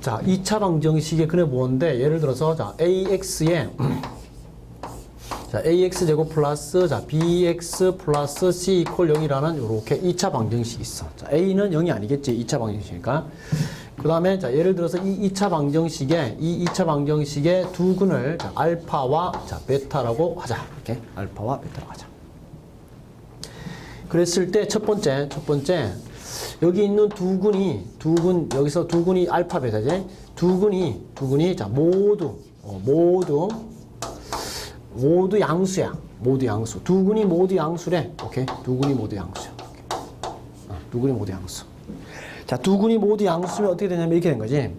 자, 2차 방정식의 그래 보는데 예를 들어서 자, AX에 자, AX 제곱 플러스 자, BX 플러스 C 이퀄 0이라는 요렇게 2차 방정식이 있어. 자, A는 0이 아니겠지. 2차 방정식이니까. 그 다음에 자, 예를 들어서 이 2차 방정식에 이 2차 방정식의 두 근을 자, 알파와 자, 베타라고 하자. 이렇게 알파와 베타라고 하자. 그랬을 때 첫 번째, 첫 번째 여기 있는 두 근이 두근 여기서 두 근이 알파 베타지. 두 근이 두 근이 자 모두 어, 모두 모두 양수야. 모두 양수. 두 근이 모두 양수래. 오케이. 두 근이 모두 양수야. 어, 두 근이 모두 양수. 자, 두 근이 모두 양수면 어떻게 되냐면 이렇게 된 거지.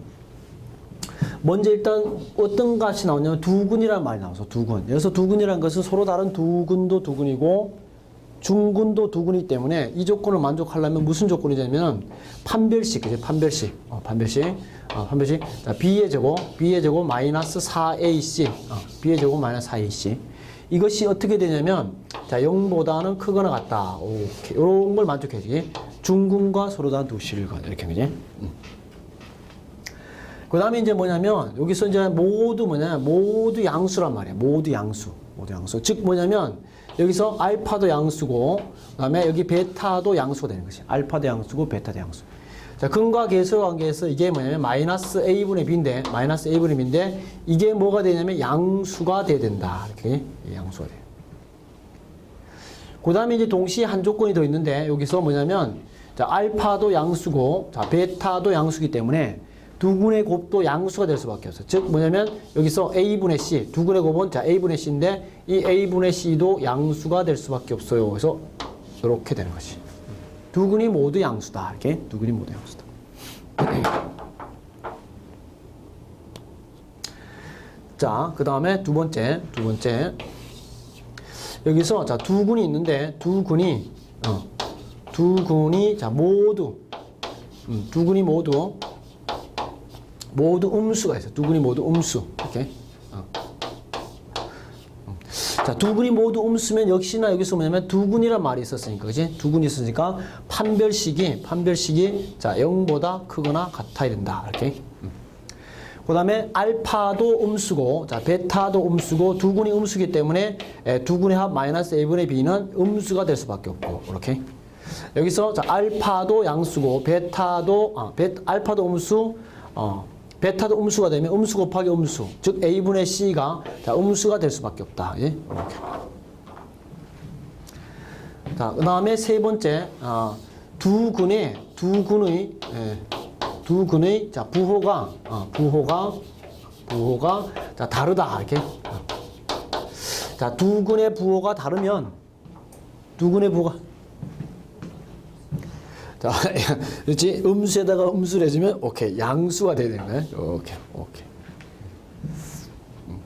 먼저 일단 어떤 값이 나오냐면 두근이라는 말이 나와서 두근. 여기서 두근이라는 것은 서로 다른 두근도 두근이고 중근도 두근이기 때문에 이 조건을 만족하려면 무슨 조건이 되냐면 판별식, 그죠? 판별식. 어, 판별식. 어, 판별식. 자, b의 제곱, b의 제곱 마이너스 4ac. 어, b의 제곱 마이너스 4ac. 이것이 어떻게 되냐면 자, 0보다는 크거나 같다. 오케이. 요런 걸 만족해야지. 중근과 서로 다른 두 실근. 이렇게 그지? 음. 그 다음에 이제 뭐냐면, 여기서 이제 모두 뭐냐, 모두 양수란 말이야. 모두 양수. 모두 양수. 즉 뭐냐면, 여기서 알파도 양수고, 그 다음에 여기 베타도 양수가 되는 것이. 알파도 양수고, 베타도 양수. 자, 근과 계수 관계에서 이게 뭐냐면, 마이너스 a분의 b인데, 마이너스 a분의 b인데, 이게 뭐가 되냐면, 양수가 돼야 된다. 이렇게. 예, 양수가 돼요. 그 다음에 이제 동시에 한 조건이 더 있는데, 여기서 뭐냐면, 자, 알파도 양수고, 자, 베타도 양수기 때문에, 두 군의 곱도 양수가 될 수밖에 없어요. 즉 뭐냐면 여기서 a분의 c, 두 군의 곱은 자 a분의 c인데 이 a분의 c도 양수가 될 수밖에 없어요. 그래서 이렇게 되는 것이. 두 군이 모두 양수다. 이렇게 두 군이 모두 양수다. 자, 그 다음에 두 번째, 두 번째. 여기서 자 두 군이 있는데 두 군이 어, 두 군이 자 모두 음, 두 군이 모두 모두 음수가 있어요. 두 분이 모두 음수. 이렇게. 어. 음. 자, 두 분이 모두 음수면 역시나 여기서 뭐냐면 두 군이란 말이 있었으니까, 그지? 두 군이 있으니까 판별식이, 판별식이 자, 0보다 크거나 같아야 된다. 이렇게. 그 다음에 알파도 음수고, 자, 베타도 음수고, 두 군이 음수기 때문에 에, 두 군의 합 마이너스 a분의 b는 음수가 될 수밖에 없고, 이렇게. 여기서 자, 알파도 양수고, 베타도, 아, 베, 알파도 음수, 어, 베타도 음수가 되면 음수 곱하기 음수, 즉 a분의 c가 자, 음수가 될 수밖에 없다. 예? 이렇게. 자, 그 다음에 세 번째, 어, 두 근의 두 근의 예, 두 근의 자 부호가 어, 부호가 부호가 자 다르다 이렇게. 자, 두 근의 부호가 다르면 두 근의 부호가 자, 그렇지? 음수에다가 음수를 해주면 오케이 양수가 돼야 되는 거야. 오케이, 오케이. 음.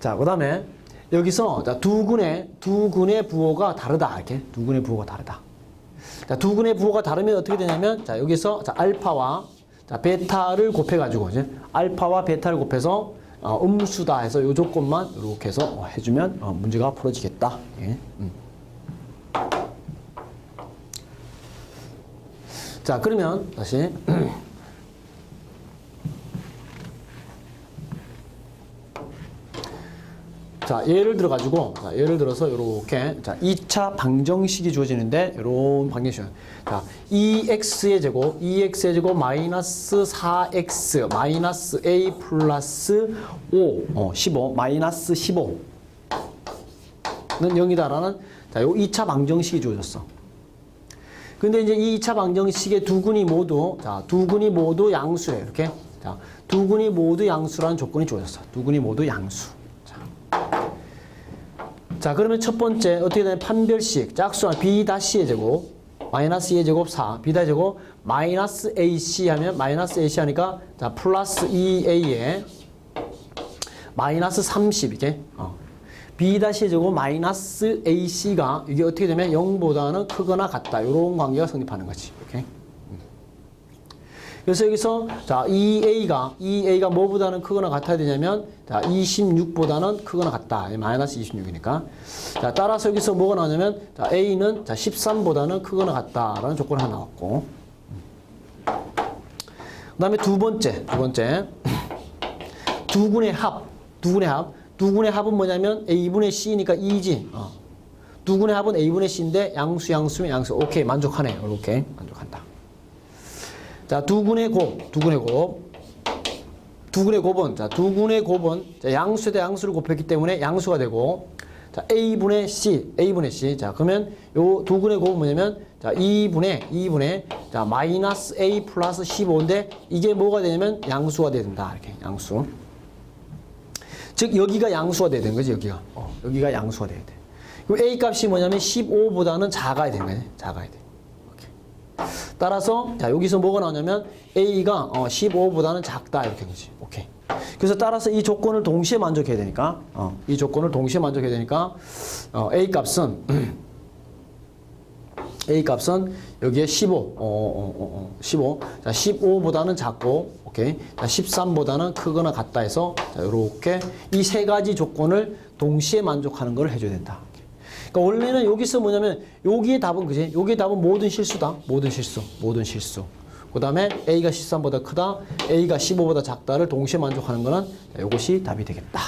자, 그다음에 여기서 자, 두 군의 두 군의 부호가 다르다 이렇게 두 군의 부호가 다르다. 자, 두 군의 부호가 다르면 어떻게 되냐면 자, 여기서 자, 알파와 자, 베타를 곱해 가지고 이제 알파와 베타를 곱해서 어, 음수다 해서 요 조건만 이렇게 해서 어, 해주면 어, 문제가 풀어지겠다. 예. 음. 자, 그러면 다시 자, 예를 들어 가지고 자, 예를 들어서 이렇게 자, 2차 방정식이 주어지는데 이런 방정식. 자, 2x의 제곱, 2x의 제곱 마이너스 4x 마이너스 a 플러스 5, 어, 15 마이너스 15는 0이다라는 자, 요 2차 방정식이 주어졌어. 근데 이제 이 2차 방정식의 두 군이 모두 자, 두 군이 모두 양수래. 이렇게. 자, 두 군이 모두 양수라는 조건이 주어졌어. 두 군이 모두 양수. 자. 자, 그러면 첫 번째 어떻게 되냐면 판별식 짝수한 b 다시의 제곱 마이너스 2의 제곱 4, b 다 제곱 마이너스 ac 하면 마이너스 ac 하니까 자, 플러스 2a에 마이너스 30 이게 어. B 다시 제곱 마이너스 ac가 이게 어떻게 되면 0보다는 크거나 같다. 이런 관계가 성립하는 거지. 오케이. 음. 그래서 여기서 자 2a가 2a가 뭐보다는 크거나 같아야 되냐면 자 26보다는 크거나 같다. 마이너스 26이니까. 자 따라서 여기서 뭐가 나오냐면 자 a는 자 13보다는 크거나 같다라는 조건이 하나 나왔고. 그다음에 두 번째, 두 번째. 두 군의 합, 두 군의 합. 두 군의 합은 뭐냐면 a분의 c니까 2지. 어. 두 군의 합은 a분의 c인데 양수, 양수면 양수. 오케이, 만족하네. 이렇게 만족한다. 자, 두 군의 곱, 두 군의 곱. 두 군의 곱은 자, 두 군의 곱은 자, 양수에 대해 양수를 곱했기 때문에 양수가 되고 자, a분의 c, a분의 c. 자, 그러면 요 두 군의 곱은 뭐냐면 자, 2분의 2분의 자, 마이너스 a 플러스 15인데 이게 뭐가 되냐면 양수가 된다. 이렇게 양수. 즉 여기가 양수가 돼야 되는 거지, 여기가. 어, 여기가 양수가 돼야 돼. 그럼 a 값이 뭐냐면 15보다는 작아야 되는 거지. 작아야 돼. 따라서 자 여기서 뭐가 나오냐면 a가 어, 15보다는 작다 이렇게 되지. 오케이. 그래서 따라서 이 조건을 동시에 만족해야 되니까 어, 이 조건을 동시에 만족해야 되니까 어, a 값은 a 값은 여기에 15, 어, 어, 어, 어, 15. 자, 15보다는 작고, 오케이. 자, 13보다는 크거나 같다 해서 자, 이렇게 이 세 가지 조건을 동시에 만족하는 걸 해줘야 된다. 그러니까 원래는 여기서 뭐냐면 여기에 답은 그지? 여기에 답은 모든 실수다. 모든 실수. 모든 실수. 그 다음에 A가 13보다 크다, A가 15보다 작다를 동시에 만족하는 거는 이것이 답이 되겠다.